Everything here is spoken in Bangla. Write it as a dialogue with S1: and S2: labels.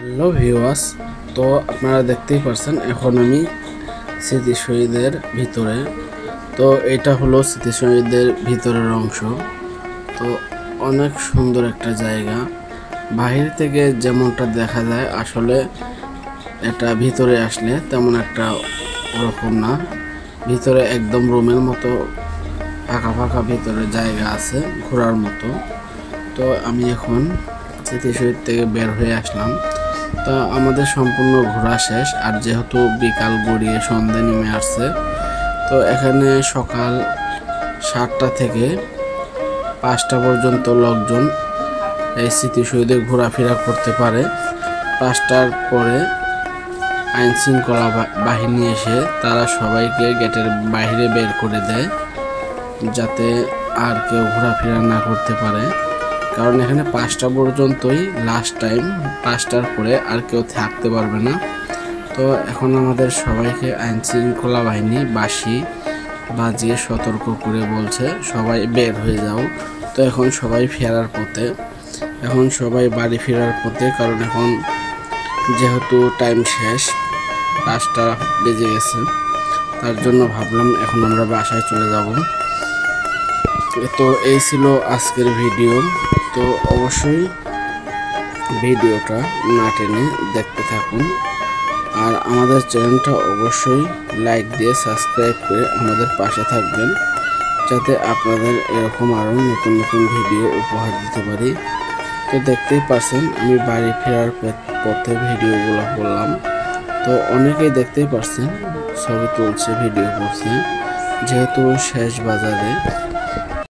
S1: হ্যালো ভিওয়াস তো আপনারা দেখতেই পারছেন, এখন আমি স্মৃতি শহীদের ভিতরে। তো এটা হলো স্মৃতি শহীদের ভিতরের অংশ। তো অনেক সুন্দর একটা জায়গা। বাহির থেকে যেমনটা দেখা যায়, আসলে এটা ভিতরে আসলে তেমন একটা ওরকম না। ভিতরে একদম রুমের মতো, ফাঁকা ফাঁকা ভিতরে জায়গা আছে, ঘোরার মতো। তো আমি এখন স্মৃতিশহীদ থেকে বের হয়ে আসলাম। তা আমাদের সম্পূর্ণ ঘোরা শেষ, আর যেহেতু বিকাল গড়িয়ে সন্ধে নেমে আসছে, তো এখানে সকাল সাতটা থেকে পাঁচটা পর্যন্ত লোকজন এই স্মৃতিশহীদে ঘোরাফেরা করতে পারে। পাঁচটার পরে আইন শৃঙ্খলা বাহিনী এসে তারা সবাইকে গেটের বাইরে বের করে দেয়, যাতে আর কেউ ঘোরাফেরা না করতে পারে। কারণ এখানে পাঁচটা পর্যন্তই লাস্ট টাইম পাঁচটার পরে আর কেউ থাকতে পারবে না। তো এখন আমাদের সবাইকে আইন শৃঙ্খলা বাহিনী, বাসি বাজিয়ে সতর্ক করে বলছে, সবাই বের হয়ে যাও। তো এখন সবাই ফেরার পথে, এখন সবাই বাড়ি ফেরার পথে, কারণ এখন যেহেতু টাইম শেষ, পাঁচটা বেজে গেছে, তার জন্য ভাবলাম এখন আমরা বাসায় চলে যাব। তো এই ছিল আজকের ভিডিও তো অবশ্যই ভিডিওটা না টেনে দেখতে থাকুন। আর আমাদের চ্যানেলটা অবশ্যই লাইক দিয়ে সাবস্ক্রাইব করে আমাদের পাশে থাকবেন, যাতে আপনাদের এরকম আরও নতুন নতুন ভিডিও উপহার দিতে পারি। তো দেখতেই পারছেন, আমি বাড়ি ফেরার পথ- ভিডিওগুলো করলাম। তো অনেকেই দেখতেই পারছেন, ছবি তুলছে, ভিডিও করছে। যেহেতু শেষ বাজারে